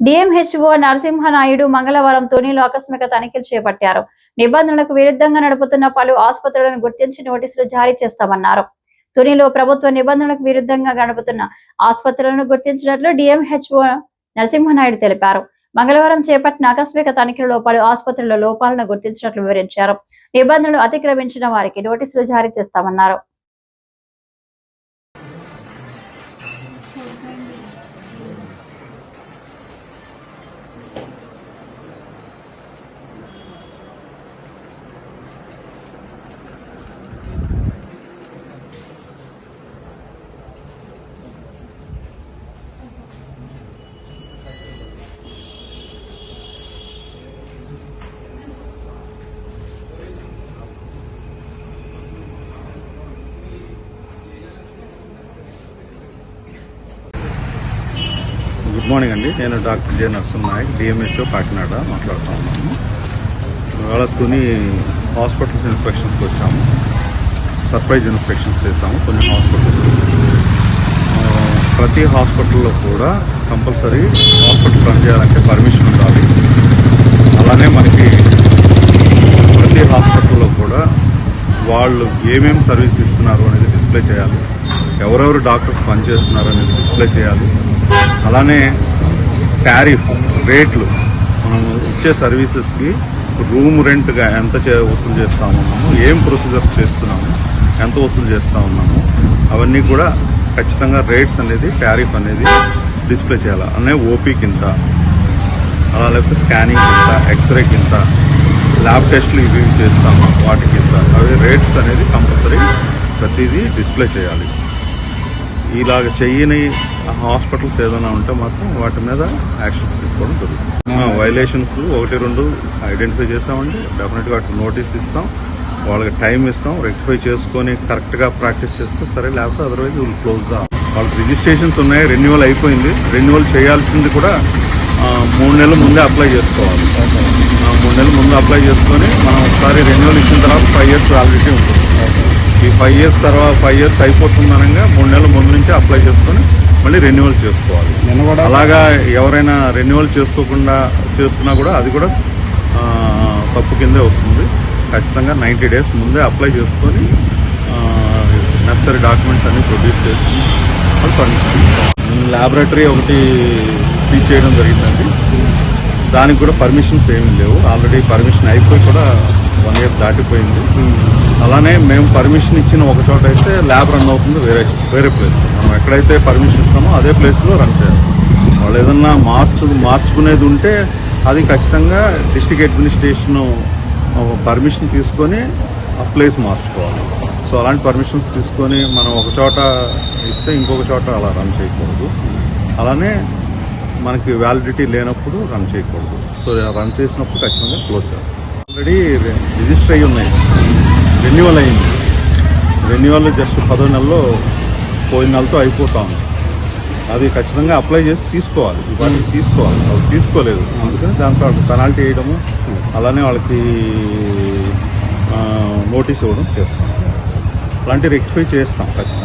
DMHO Narasimha Naidu మంగళవారం తొనిలో ఆకస్మిక తనిఖీలు చేపట్టారు. నిబంధనలకు విరుద్ధంగా నడుపుతున్న పలు ఆసుపత్రులను గుర్తించి నోటీసులు జారీ చేస్తామన్నారు. తునిలో ప్రభుత్వ నిబంధనలకు విరుద్ధంగా గడుపుతున్న ఆసుపత్రులను గుర్తించినట్లు డిఎంహెచ్ఓ నరసింహనాయుడు తెలిపారు. మంగళవారం చేపట్టిన ఆకస్మిక తనిఖీలలో పలు ఆసుపత్రుల లోపాలను గుర్తించినట్లు వివరించారు. నిబంధనలు అతిక్రమించిన వారికి నోటీసులు జారీ చేస్తామన్నారు. గుడ్ మార్నింగ్ అండి నేను డాక్టర్ జే. నరసింహ నాయక్ కాకినాడ మాట్లాడుతూ ఉన్నాను ఇవాళ కొన్ని హాస్పిటల్స్ ఇన్స్పెక్షన్స్కి వచ్చాము. సర్ప్రైజ్ ఇన్స్పెక్షన్స్ చేసాము కొన్ని హాస్పిటల్స్. ప్రతి హాస్పిటల్లో కూడా కంపల్సరీ హాస్పిటల్ రన్ చేయాలంటే పర్మిషన్ ఉండాలి. అలానే మనకి ప్రతి హాస్పిటల్లో కూడా వాళ్ళు ఏమేమి సర్వీస్ ఇస్తున్నారు అనేది డిస్ప్లే చేయాలి. ఎవరెవరు డాక్టర్స్ పనిచేస్తున్నారు అనేది డిస్ప్లే చేయాలి. అలానే టారిఫ్ రేట్లు మనం ఇచ్చే సర్వీసెస్కి రూమ్ రెంట్గా ఎంత చే వసూలు చేస్తూ ఉన్నాము ఏం ప్రొసీజర్స్ చేస్తున్నాము ఎంత వసూలు చేస్తూ ఉన్నాము అవన్నీ కూడా ఖచ్చితంగా రేట్స్ అనేది టారిఫ్ అనేది డిస్ప్లే చేయాలి. అనే ఓపీకి ఇంత అలా లేకపోతే స్కానింగ్ ఇంత ఎక్స్రే కింద ల్యాబ్ టెస్ట్లు ఇవి చేస్తాము. వాటి కింద. అవి రేట్స్ అనేది కంపల్సరీ ప్రతిదీ డిస్ప్లే చేయాలి. ఇలాగ చెయ్యని హాస్పిటల్స్ ఏదైనా ఉంటే మాత్రం వాటి మీద యాక్షన్ తీసుకోవడం జరుగుతుంది. వైలేషన్స్ ఒకటి రెండు ఐడెంటిఫై చేస్తామండి డెఫినెట్గా వాటికి నోటీస్ ఇస్తాం. వాళ్ళకి టైం ఇస్తాం. రెక్టిఫై చేసుకొని కరెక్ట్గా ప్రాక్టీస్ చేస్తే సరే లేకపోతే అదర్వైజ్ విల్ క్లోజ్ దా వాళ్ళకి రిజిస్ట్రేషన్స్ ఉన్నాయి రెన్యువల్ అయిపోయింది. రెన్యువల్ చేయాల్సింది కూడా మూడు నెలల ముందే అప్లై చేసుకోవాలి. మూడు నెలల ముందు అప్లై చేసుకొని మనం ఒకసారి రెన్యువల్ ఇచ్చిన తర్వాత ఫైవ్ ఇయర్స్ వ్యాలిడిటీ ఉంటుంది. ఈ ఫైవ్ ఇయర్స్ తర్వాత ఫైవ్ ఇయర్స్ అయిపోతుంది అనగా మూడు నెలల ముందు నుంచి అప్లై చేసుకొని మళ్ళీ రెన్యువల్ చేసుకోవాలి. అలాగా ఎవరైనా రెన్యువల్ చేసుకోకుండా చేస్తున్నా కూడా అది కూడా తప్పు కిందే వస్తుంది. ఖచ్చితంగా నైంటీ డేస్ ముందే అప్లై చేసుకొని నెసరీ డాక్యుమెంట్స్ అన్ని ప్రొడ్యూస్ చేసి వాళ్ళు పర్మిషన్ ల్యాబొరేటరీ ఒకటి సీజ్ చేయడం జరిగిందండి. దానికి కూడా పర్మిషన్స్ ఏమీ లేవు. ఆల్రెడీ పర్మిషన్ అయిపోయి కూడా వన్ ఇయర్ దాటిపోయింది. అలానే మేము పర్మిషన్ ఇచ్చిన ఒక చోట అయితే ల్యాబ్ రన్ అవుతుంది వేరే వేరే ప్లేస్ మనం ఎక్కడైతే పర్మిషన్ ఇస్తామో అదే ప్లేస్లో రన్ చేయాలి. వాళ్ళు ఏదన్నా మార్చు మార్చుకునేది ఉంటే అది ఖచ్చితంగా డిస్టిక్ అడ్మినిస్ట్రేషన్ పర్మిషన్ తీసుకొని ఆ ప్లేస్ మార్చుకోవాలి. సో అలాంటి పర్మిషన్స్ తీసుకొని మనం ఒక చోట ఇస్తే ఇంకొక చోట అలా రన్ చేయకూడదు. అలానే మనకి వ్యాలిడిటీ లేనప్పుడు రన్ చేయకూడదు. సో రన్ చేసినప్పుడు ఖచ్చితంగా క్లోజ్ చేస్తాం. ఆల్రెడీ రిజిస్టర్ అయ్యి ఉన్నాయి. రెన్యువల్ అయింది రెన్యువల్ జస్ట్ పదో నెలలో పోయిన నెలతో అయిపోతా ఉంది. అది ఖచ్చితంగా అప్లై చేసి తీసుకోవాలి. వాటిని తీసుకోవాలి. వాళ్ళు తీసుకోలేదు. అందుకని దాంతో పెనాల్టీ వేయడము అలానే వాళ్ళకి నోటీస్ ఇవ్వడం చేస్తాం. అలాంటి రెక్టిఫై చేస్తాం ఖచ్చితంగా.